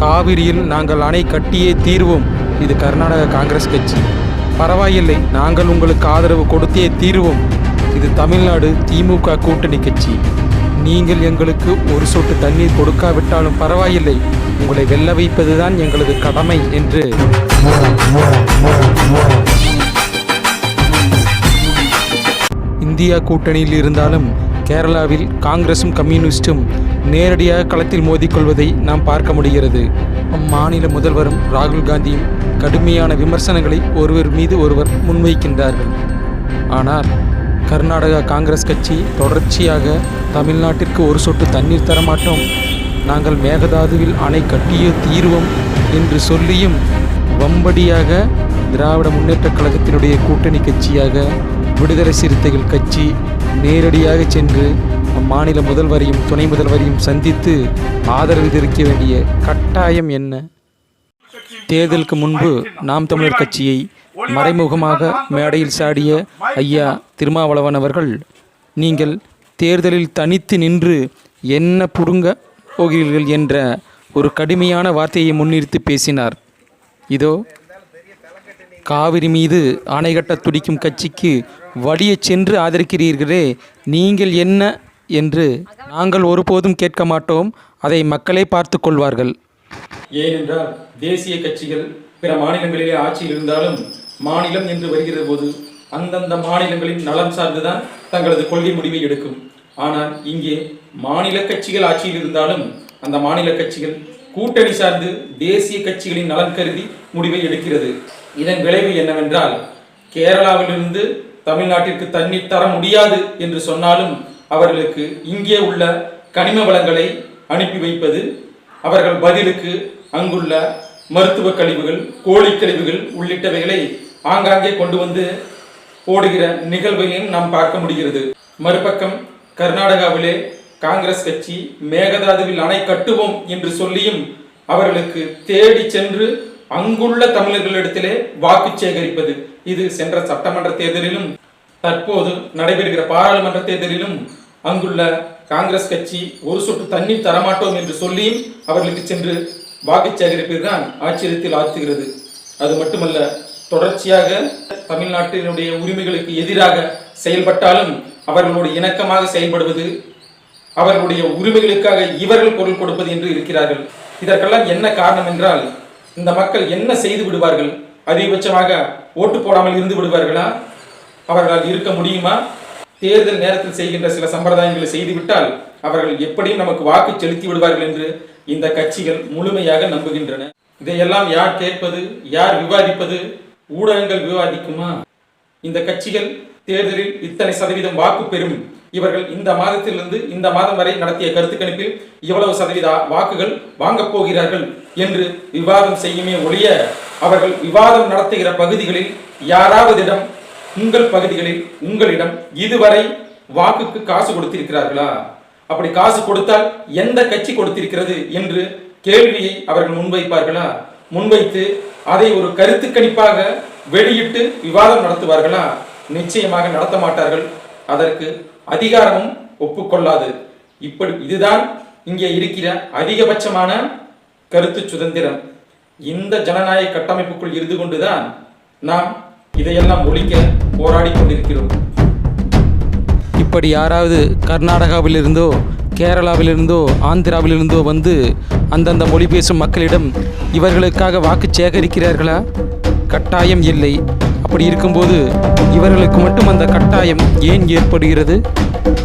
காவிரியில் நாங்கள் அணை கட்டியே தீர்வோம். இது கர்நாடக காங்கிரஸ் கட்சி. பரவாயில்லை நாங்கள் உங்களுக்கு ஆதரவு கொடுத்தே தீர்வோம். இது தமிழ்நாடு திமுக கூட்டணி கட்சி. நீங்கள் எங்களுக்கு ஒரு சொட்டு தண்ணீர் கொடுக்காவிட்டாலும் பரவாயில்லை. உங்களை வெல்ல வைப்பதுதான் எங்களது கடமை என்று. இந்தியா கூட்டணியில் இருந்தாலும் கேரளாவில் காங்கிரசும் கம்யூனிஸ்டும் நேரடியாக களத்தில் மோதிக்கொள்வதை நாம் பார்க்க முடிகிறது. அம்மாநில முதல்வரும் ராகுல் காந்தியும் கடுமையான விமர்சனங்களை ஒருவர் மீது ஒருவர் முன்வைக்கின்றார்கள். ஆனால் கர்நாடகா காங்கிரஸ் கட்சி தொடர்ச்சியாக தமிழ்நாட்டிற்கு ஒரு சொட்டு தண்ணீர் தரமாட்டோம் நாங்கள் மேகதாதுவில் அணை கட்டியே தீர்வோம் என்று சொல்லியும் வம்படியாக திராவிட முன்னேற்றக் கழகத்தினுடைய கூட்டணி கட்சியாக விடுதலை சிறுத்தைகள் கட்சி நேரடியாக சென்று அம்மாநில முதல்வரையும் துணை முதல்வரையும் சந்தித்து ஆதரவு தெரிவிக்க வேண்டிய கட்டாயம் என்ன? தேர்தலுக்கு முன்பு நாம் தமிழர் கட்சியை மறைமுகமாக மேடையில் சாடிய ஐயா திருமாவளவன் அவர்கள் நீங்கள் தேர்தலில் தனித்து நின்று என்ன புடுங்க போகிறீர்கள்? என்ற ஒரு கடுமையான வார்த்தையை முன்னிறுத்தி பேசினார். இதோ காவிரி மீது அணை கட்ட துடிக்கும் கட்சிக்கு வழியை சென்று ஆதரிக்கிறீர்களே நீங்கள் என்ன என்று நாங்கள் ஒருபோதும் கேட்க மாட்டோம் அதை மக்களே பார்த்து கொள்வார்கள். ஏனென்றால் தேசிய கட்சிகள் பிற மாநிலங்களிலே ஆட்சியில் இருந்தாலும் மாநிலம் என்று வருகிற போது அந்தந்த மாநிலங்களின் நலம் சார்ந்துதான் தங்களது கொள்கை முடிவை எடுக்கும். ஆனால் இங்கே மாநில கட்சிகள் ஆட்சியில் இருந்தாலும் அந்த மாநில கட்சிகள் கூட்டணி சார்ந்து தேசிய கட்சிகளின் நலன் கருதி முடிவை எடுக்கிறது. இதன் விளைவு என்னவென்றால் கேரளாவிலிருந்து தமிழ்நாட்டிற்கு தண்ணீர் தர முடியாது என்று சொன்னாலும் அவர்களுக்கு இங்கே உள்ள கனிம வளங்களை அனுப்பி வைப்பது அவர்கள் பதிலுக்கு அங்குள்ள மருத்துவ கழிவுகள் கோழி கழிவுகள் உள்ளிட்டவைகளை ஆங்காங்கே கொண்டு வந்து போடுகிற நிகழ்வையும் நாம் பார்க்க முடிகிறது. மறுபக்கம் கர்நாடகாவிலே காங்கிரஸ் கட்சி மேகதாதுவில் அணை கட்டுவோம் என்று சொல்லியும் அவர்களுக்கு தேடி சென்று அங்குள்ள தமிழர்களிடத்திலே வாக்கு சேகரிப்பது இது சென்ற சட்டமன்ற தேர்தலிலும் தற்போது நடைபெறுகிற பாராளுமன்ற தேர்தலிலும் அங்குள்ள காங்கிரஸ் கட்சி ஒரு சொட்டு தண்ணீர் தரமாட்டோம் என்று சொல்லியும் அவர்களுக்கு சென்று வாக்கு சேகரிப்பதுதான் ஆச்சரியத்தில் ஆழ்த்துகிறது. அது மட்டுமல்ல தொடர்ச்சியாக தமிழ்நாட்டினுடைய உரிமைகளுக்கு எதிராக செயல்பட்டாலும் அவர்களோடு இணக்கமாக செயல்படுவது அவர்களுடைய உரிமைகளுக்காக இவர்கள் குரல் கொடுப்பது என்று இருக்கிறார்கள். இதற்கெல்லாம் என்ன காரணம் என்றால் இந்த மக்கள் என்ன செய்து விடுவார்கள்? அதிகபட்சமாக ஓட்டு போடாமல் இருந்து விடுவார்களா? அவர்களால் இருக்க முடியுமா? தேர்தல் நேரத்தில் செய்கின்ற சில சம்பிரதாயங்களை செய்துவிட்டால் அவர்கள் எப்படியும் நமக்கு வாக்கு செலுத்தி விடுவார்கள் என்று இந்த கட்சிகள் முழுமையாக நம்புகின்றன. இதையெல்லாம் யார் கேட்பது? யார் விவாதிப்பது? ஊடகங்கள் விவாதிக்குமா? இந்த கட்சிகள் தேர்தலில் இத்தனை சதவீதம் வாக்கு பெறும். இவர்கள் இந்த மாதத்திலிருந்து இந்த மாதம் வரை நடத்திய கருத்து கணிப்பில் இவ்வளவு சதவீத வாக்குகள் வாங்கப் போகிறார்கள் என்று விவாதம் செய்யுமே ஒழிய அவர்கள் விவாதம் நடத்துகிற பகுதிகளில் யாராவதிடம் உங்கள் பகுதிகளில் உங்களிடம் இதுவரை வாக்குக்கு காசு கொடுத்திருக்கிறார்களா? அப்படி காசு கொடுத்தால் எந்த கட்சி கொடுத்திருக்கிறது என்று கேள்வியை அவர்கள் முன்வைப்பார்களா? முன்வைத்து அதை ஒரு கருத்து கணிப்பாக வெளியிட்டு விவாதம் நடத்துவார்களா? நிச்சயமாக நடத்த மாட்டார்கள். அதற்கு அதிகாரமும் ஒப்புக்கொள்ளாது. இப்படி இதுதான் இங்கே இருக்கிற அதிகபட்சமான கருத்து சுதந்திரம். இந்த ஜனநாயக கட்டமைப்புக்குள் இருந்து கொண்டுதான் நாம் இதையெல்லாம் ஒழிக்க போராடி கொண்டிருக்கிறோம். இப்படி யாராவது கர்நாடகாவிலிருந்தோ கேரளாவிலிருந்தோ ஆந்திராவிலிருந்தோ வந்து அந்தந்த மொழி பேசும் மக்களிடம் இவர்களுக்காக வாக்கு சேகரிக்கிறார்களா? கட்டாயம் இல்லை. அப்படி இருக்கும்போது இவர்களுக்கு மட்டும் அந்த கட்டாயம் ஏன் ஏற்படுகிறது?